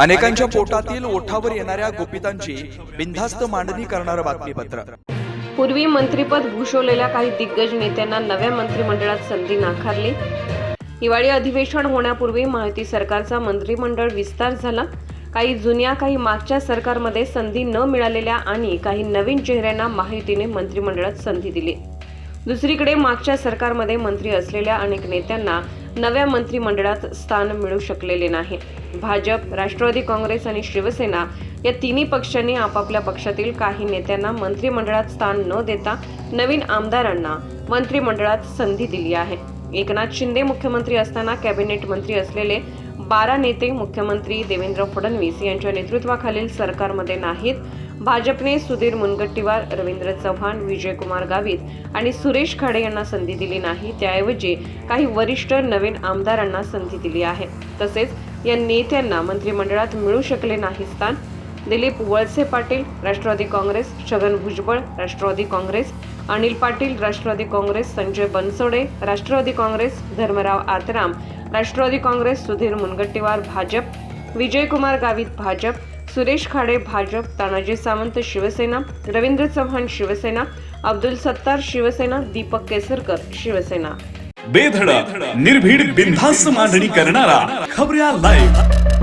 अनेकांच्या पोटातील ओठावर येणाऱ्या गोपितांची बिनधास्त मांडणी करणारं बातमीपत्र. पूर्वी मंत्रीपद भूषवलेल्या काही दिग्गज नेत्यांना नव्या मंत्रिमंडळात संधी नाकारली. हिवाळी अधिवेशन होण्यापूर्वी माहिती सरकारचा मंत्रिमंडळ विस्तार झाला. काही जुन्या काही मागच्या सरकारमध्ये संधी न मिळालेल्या आणि काही नवीन चेहऱ्यांना माहितीने मंत्रिमंडळात संधी दिली. दुसरीकडे मागच्या सरकारमध्ये मंत्री असलेल्या अनेक नेत्यांना नव्या मंत्रिमंडळात स्थान मिळू शकलेले नाही. भाजप राष्ट्रवादी काँग्रेस आणि शिवसेना या तिन्ही पक्षांनी आपापल्या पक्षातील काही नेत्यांना मंत्रिमंडळात स्थान न देता नवीन आमदारांना मंत्रिमंडळात संधी दिली आहे. एकनाथ शिंदे मुख्यमंत्री असताना कॅबिनेट मंत्री असलेले बारा नेते मुख्यमंत्री देवेंद्र फडणवीस यांच्या नेतृत्वाखालील सरकारमध्ये नाहीत. भाजपने सुधीर मुनगट्टीवार रवींद्र चव्हाण विजयकुमार गावित आणि सुरेश खाडे यांना संधी दिली नाही. त्याऐवजी काही वरिष्ठ नवीन आमदारांना संधी दिली आहे. तसेच या नेत्यांना मंत्रिमंडळात मिळू शकले नाही स्थान. दिलीप वळसे पाटील राष्ट्रवादी काँग्रेस छगन भुजबळ राष्ट्रवादी काँग्रेस अनिल पाटील राष्ट्रवादी काँग्रेस संजय बनसोडे राष्ट्रवादी काँग्रेस धर्मराव आतराम राष्ट्रवादी काँग्रेस सुधीर मुनगट्टीवार भाजप विजयकुमार गावित भाजप सुरेश खाडे भाजप तानाजी सावंत शिवसेना रवींद्र चव्हाण शिवसेना अब्दुल सत्तार शिवसेना दीपक केसरकर शिवसेना. बेधडा निर्भीड बिनधास्त मांडणी करणारा खबऱ्या लाईव्ह